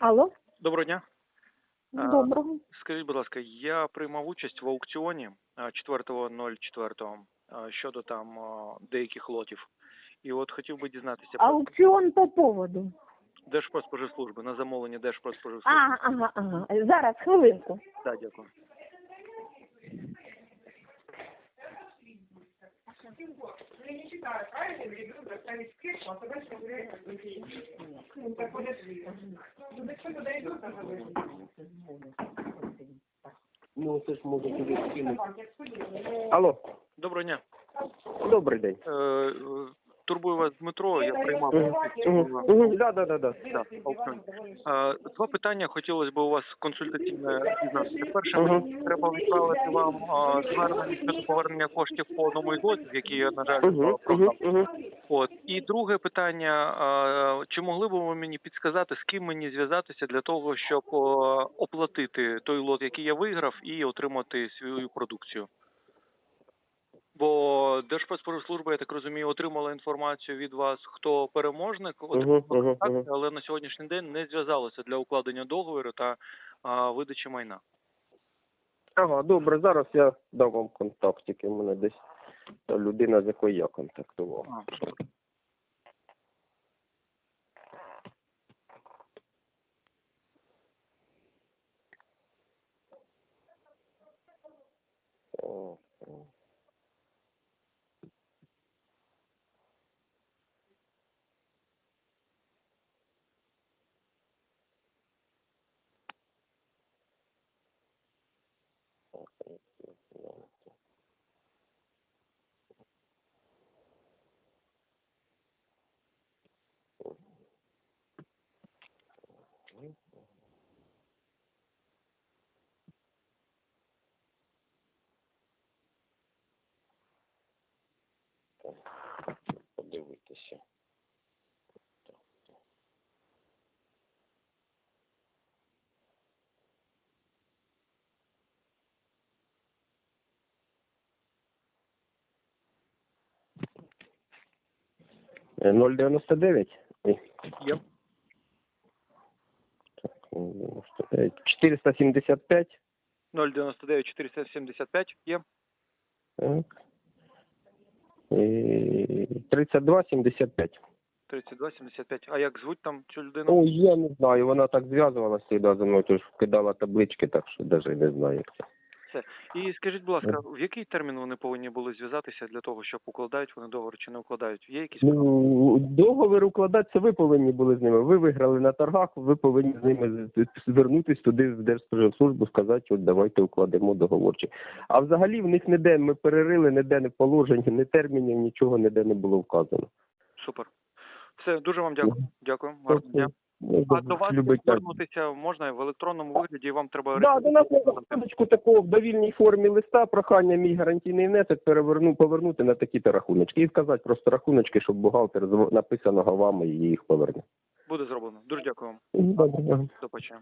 Алло, Доброго дня. Доброго. Скажіть, будь ласка, я приймав участь в аукціоні а, 4.04 а, щодо там деяких лотів. І от хотів би дізнатися про Аукціон по поводу. Держпродспоживслужби на замовлення Держпродспоживслужби. Держпродспоживслужби. ага, ага. Зараз, хвилинку. Так, дякую. Доставить скидку, а тогда что гуляют. Ну, так подожди. Ну, до чего дойдут, а Ну, це ж може туди скинути. Так. Алло, Доброго дня. добрий день. Е, турбую вас Дмитро, я приймав. Да, да, да, да. Так. Е, Два питання хотілося б у вас консультаційне дізнатися. Перше, мені треба відправити вам звернення щодо повернення коштів по одному із лотів, які я, на жаль, програв. Угу. От і друге питання: чи могли б ви мені підсказати, з ким мені зв'язатися для того, щоб оплатити той лот, який я виграв, і отримати свою продукцію? Бо Держпродспоживслужба, я так розумію, отримала інформацію від вас, хто переможник, отримала Угу. Угу. контакти, Угу. але на сьогоднішній день не зв'язалося для укладення договору та а, видачі майна. Ага, добре, зараз я дам вам контактики. У мене десь та людина, з якою я контактував. А. О, Подивитися. 099? Є. так, 475? 099 475 є. Так. І 3275. 3275. А як звуть там цю людину? Ну, я не знаю, вона так зв'язувалася завжди зі мною, тож кидала таблички, так що навіть не знаю, як це. І скажіть, будь ласка, в який термін вони повинні були зв'язатися для того, щоб укладають вони договор чи не укладають? Є якісь Ну, договір укладатися ви повинні були з ними. Ви виграли на торгах, ви повинні з ними звернутися туди в Держспоживслужбу, сказати, от давайте укладемо договорчик. А взагалі в них ніде ми перерили, ніде не положення, ні термінів, нічого ніде не було вказано. супер? Все, дуже вам дякую. Дякую. Гарного дня. А до вас любить звернутися можна в електронному вигляді, і вам треба Да, до нас на рахуночку такого в довільній формі листа, прохання мій гарантійний внесок переверну, повернути на такі-то рахуночки. І вказати просто рахуночки, щоб бухгалтер написаного вами їх поверне. буде зроблено. Дуже дякую вам. Добре. До побачення.